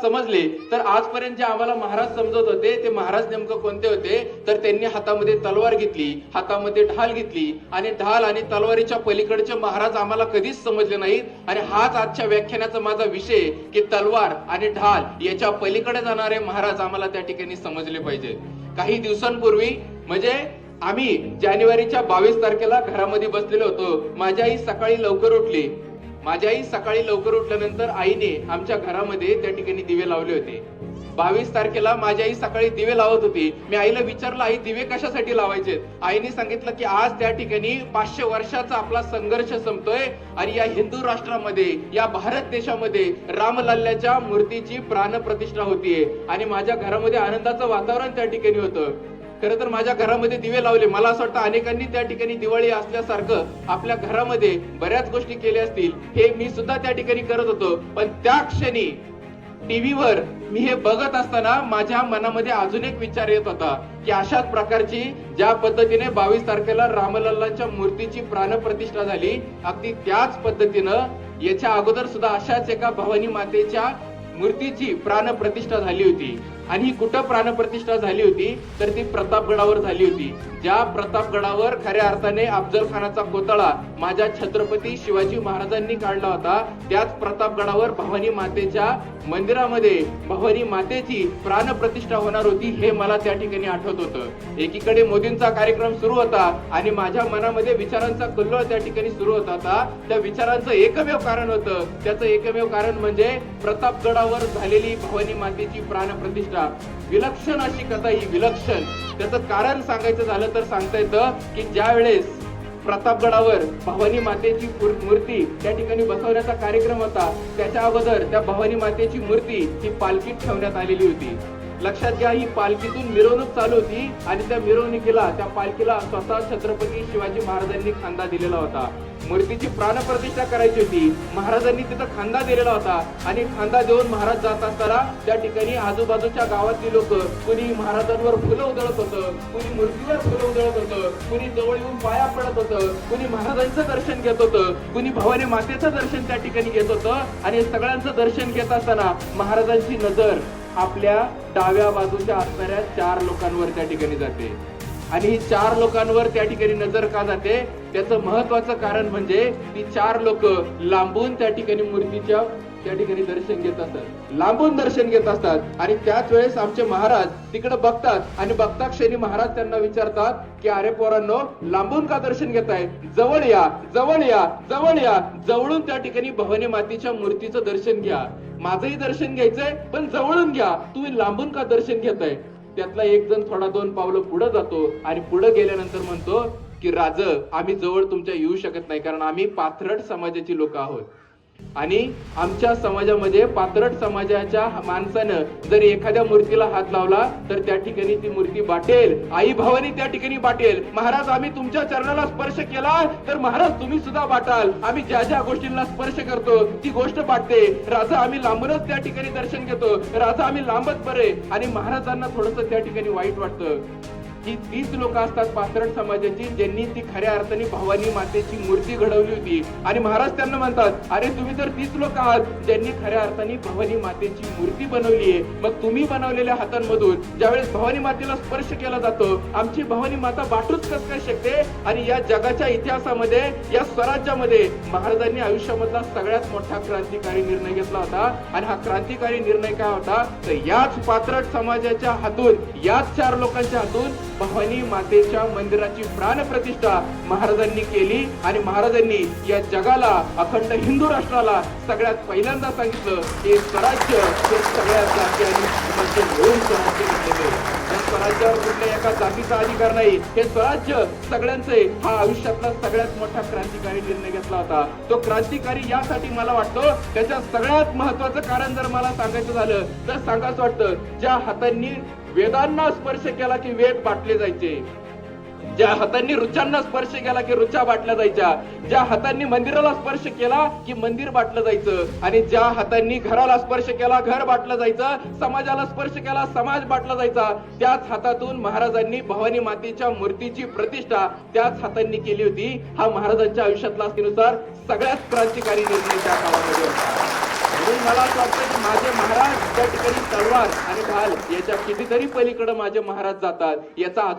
समजले तर आजपर्यंत जे आम्हाला महाराज समजत होते ते महाराज नेमकं कोणते होते? तर त्यांनी हातामध्ये तलवार घेतली हातामध्ये ढाल घेतली आणि ढाल आणि तलवारीच्या पलीकडचे महाराज आम्हाला कधीच समजले नाहीत. आणि हाच आजच्या व्याख्यानाचा माझा विषय की तलवार आणि ढाल याच्या पलीकडे जाणारे महाराज आम्हाला त्या ठिकाणी समजले पाहिजे. काही दिवसांपूर्वी म्हणजे आम्ही जानेवारीच्या बावीस तारखेला घरामध्ये बसलेलो होतो. माझी आई सकाळी लवकर उठली. माझी आई सकाळी लवकर उठल्यानंतर आईने आमच्या घरामध्ये त्या ठिकाणी दिवे लावले होते. बावीस तारखेला माझी आई सकाळी दिवे लावत होती. मी आईला विचारलं आई दिवे कशासाठी लावायचे? आईने सांगितलं की आज त्या ठिकाणी पाचशे वर्षाचा आपला संघर्ष संपतोय आणि या हिंदू राष्ट्रामध्ये या भारत देशामध्ये रामलल्ल्याच्या मूर्तीची प्राणप्रतिष्ठा होतीये आणि माझ्या घरामध्ये आनंदाचं वातावरण त्या ठिकाणी होतं. खरं तर माझ्या घरामध्ये दिवे लावले. मला असं वाटतं अनेकांनी त्या ठिकाणी दिवाळी असल्यासारखं आपल्या घरामध्ये बऱ्याच गोष्टी केल्या असतील. हे मी सुद्धा त्या ठिकाणी करत होतो. पण त्या क्षणी टीव्हीवर मी हे बघत असताना माझ्या मनामध्ये अजून एक विचार येत होता की अशाच प्रकारची ज्या पद्धतीने बावीस तारखेला रामलल्लांच्या मूर्तीची प्राणप्रतिष्ठा झाली अगदी त्याच पद्धतीनं याच्या अगोदर सुद्धा अशाच एका भवानी मातेच्या मूर्तीची प्राणप्रतिष्ठा झाली होती. आणि कुठं प्राणप्रतिष्ठा झाली होती? तर ती प्रतापगडावर झाली होती. ज्या प्रतापगडावर खऱ्या अर्थाने अफजल खानाचा कोतळा माझ्या छत्रपती शिवाजी महाराजांनी काढला होता त्याच प्रतापगडावर भवानी मातेच्या मंदिरामध्ये भवानी मातेची प्राणप्रतिष्ठा होणार होती हे मला त्या ठिकाणी आठवत होतं. एकीकडे मोदींचा कार्यक्रम सुरू होता आणि माझ्या मनामध्ये विचारांचा कल्लोळ त्या ठिकाणी सुरू होता होता. त्या विचारांचं एकमेव कारण होतं. त्याचं एकमेव कारण म्हणजे प्रतापगडावर झालेली भवानी मातेची प्राणप्रतिष्ठा विलक्षण अशी कथा ही विलक्षण. त्याचं कारण सांगायचं झालं तर सांगता येतं की ज्या वेळेस प्रतापगडावर भवानी मातेची मूर्ती त्या ठिकाणी बसवण्याचा कार्यक्रम होता त्याच्या अगोदर त्या भवानी मातेची मूर्ती ही पालखीत ठेवण्यात आलेली होती. लक्षात घ्या ही पालखीतून मिरवणूक चालू होती आणि त्या मिरवणुकीला त्या पालखीला स्वतः छत्रपती शिवाजी महाराजांनी खांदा दिलेला होता. मूर्तीची प्राणप्रतिष्ठा करायची होती. महाराजांनी तिथं खांदा दिलेला होता आणि खांदा देऊन महाराज जात असताना त्या ठिकाणी आजूबाजूच्या गावातली लोक कुणी महाराजांवर फुलं उधळत होतं कुणी मूर्तीवर फुलं उधळत होतं कुणी जवळ येऊन पाया पडत होतं कुणी महाराजांचं दर्शन घेत होतं कुणी भवानी मातेचं दर्शन त्या ठिकाणी घेत होतं आणि सगळ्यांचं दर्शन घेत असताना महाराजांची नजर आपल्या डाव्या बाजूच्या असणाऱ्या चार लोकांवर त्या ठिकाणी जाते. आणि ही चार लोकांवर त्या ठिकाणी नजर का जाते? त्याचं महत्वाचं कारण म्हणजे ती चार लोक लांबून त्या ठिकाणी मूर्तीच्या त्या ठिकाणी दर्शन घेत असतात. लांबून दर्शन घेत असतात. आणि त्याच वेळेस आमचे महाराज तिकडे बघतात. आणि बघता क्षणी महाराज त्यांना विचारतात की अरे पोरांनो लांबून का दर्शन घेताय? जवळ या जवळ या जवळ या. जवळून त्या ठिकाणी भवानी मातेच्या मूर्तीचं दर्शन घ्या. माझंही दर्शन घ्यायचंय पण जवळून घ्या. तुम्ही लांबून का दर्शन घेताय? त्यातला एक जण थोडा दोन पावलं पुढे जातो आणि पुढे गेल्यानंतर म्हणतो की राज आम्ही जवळ तुमच्या येऊ शकत नाही कारण आम्ही पाथरट समाजाची लोक आहोत. आणि आमच्या समाजामध्ये पात्रट समाजाच्या माणसानं जर एखाद्या मूर्तीला हात लावला तर त्या ठिकाणी ती मूर्ती बाटेल. आई भावानी त्या ठिकाणी बाटेल. महाराज आम्ही तुमच्या चरणाला स्पर्श केला तर महाराज तुम्ही सुद्धा बाटाल. आम्ही ज्या ज्या गोष्टींना स्पर्श करतो ती गोष्ट बाटते. राजा आम्ही लांबूनच त्या ठिकाणी दर्शन घेतो. राजा आम्ही लांबच बरे. आणि महाराजांना थोडस त्या ठिकाणी वाईट वाटतं. जी तीच लोक असतात पाथरण समाजाची ज्यांनी ती खऱ्या अर्थाने भवानी मातेची मूर्ती घडवली होती. आणि महाराज त्यांना म्हणतात अरे तुम्ही तर तीच लोक आहात ज्यांनी खऱ्या अर्थाने भवानी मातेची मूर्ती बनवली आहे. मग तुम्ही बनवलेल्या हातांमधून ज्यावेळेस भवानी मातेला स्पर्श केला जातो आमची भवानी माता बाटूच कस काय शकते? आणि या जगाच्या इतिहासामध्ये या स्वराज्यामध्ये महाराजांनी आयुष्यामधला सगळ्यात मोठा क्रांतिकारी निर्णय घेतला होता. आणि हा क्रांतिकारी निर्णय काय होता? तर याच पात्रट समाजाच्या हातून याच चार लोकांच्या हातून भवानी मातेच्या मंदिराची प्राणप्रतिष्ठा महाराजांनी केली आणि महाराजांनी या जगाला अखंड हिंदू राष्ट्राला सगळ्यात पहिल्यांदा सांगितलं की स्वराज्य हे म्हणजे जाती कुठल्या एका जातीचा अधिकार नाही. हे स्वराज्य सगळ्यांचे हा आयुष्यातला सगळ्यात मोठा क्रांतिकारी निर्णय घेतला होता. तो क्रांतिकारी यासाठी मला वाटतो त्याच्या सगळ्यात महत्वाचं कारण जर मला सांगायचं झालं तर सांगायचं वाटतं ज्या हातांनी वेदांना स्पर्श केला की वेद बाटले जायचे. ज्या हातांनी रुचांना स्पर्श केला की रुचा बाटल्या जायच्या ज्या हातांनी मंदिराला स्पर्श केला की मंदिर बाटलं जायचं आणि ज्या हातांनी घराला स्पर्श केला घर बाटलं जायचं समाजाला स्पर्श केला समाज बाटला जायचा त्याच हातातून महाराजांनी भवानी मातेच्या मूर्तीची प्रतिष्ठा त्याच हातांनी केली होती. हा महाराजांच्या आयुष्यातला असतीनुसार सगळ्यात क्रांतिकारी निर्णय त्या काळामध्ये म्हणून मला असं वाटतं की माझे महाराज त्या ठिकाणी तलवार आणि ढाल याच्या कितीतरी पलीकडे माझे महाराज जातात याचा अजून